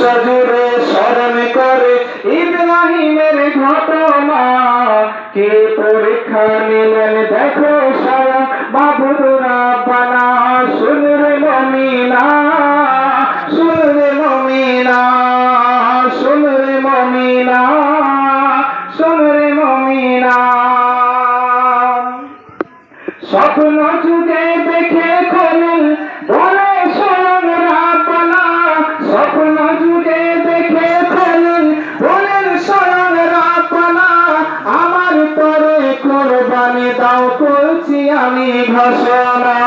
বিশ্ব জুড়ে স্মরণ করে। ইব্রাহিমের ঘটনা কে পরীক্ষা নিলেন? দেখো সারা বাবুর রাব্বানা শুনরে মমিনা শুনরে মমিনা শুনরে মমিনা শুনরে মমিনা। স্বপ্ন যুগে দেখে কোরবানি দাও করছি আমি ঘোষণা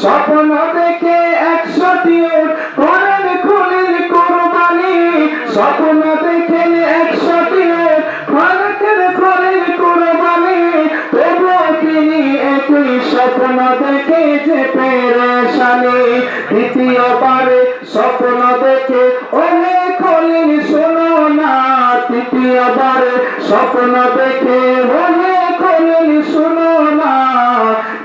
স্বপ্ন দেখে একশোটি করেন খুলির কোরবানি। স্বপ্ন দেখেন একশোটি খলকের খলির কোরবানি। তবুও তিনি একই স্বপ্ন দেখে যে পেরেশানি। দ্বিতীয়বারে স্বপ্ন স্বপ্ন দেখে ওহে খলিল শোনো না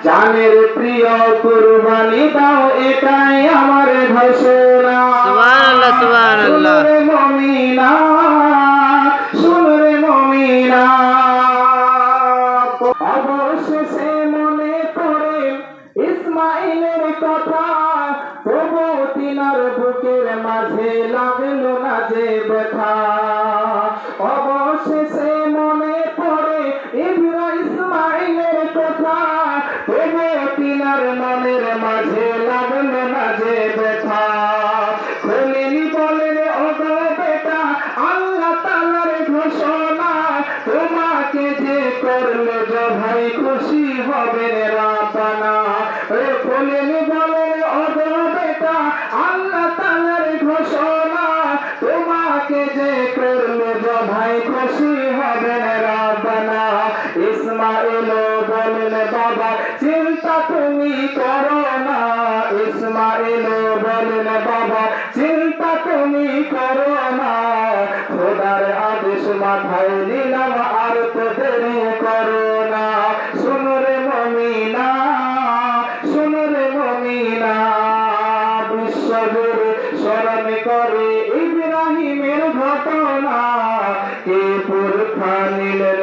জানের প্রিয় কুরবানি দাও এটাই আমার ঘোষণা। সুবহানাল্লাহ, সুবহানাল্লাহ। মমিনা মনে ইসমাইলের কথা তবু তিনার বুকের মাঝে লাগল না যে ব্যথা। অবশেষে তিনার মনের মাঝে লাগল না ব্যথা। খলিলি বলেন ওগো বেটা, আল্লাহ তালার ঘোষণা, তোমাকে যে করলে ভাই খুশি হবে রাতানা। খলিলি বলেন ওগো বেটা, আল্লাহ তাআলার বলেন, বাবা, চিন্তা তুমি করো না। ইসমাইল বলেন, বাবা, চিন্তা তুমি করো না। খোদার আদেশ মাথায় নিলাম, আর তো দেরি করো না। শুনো রে মমিনা, শুনো রে মমিনা, বিশ্বজুড়ে স্মরণ করে ইব্রাহিমের ঘটনা। কে পুরখা নিলেন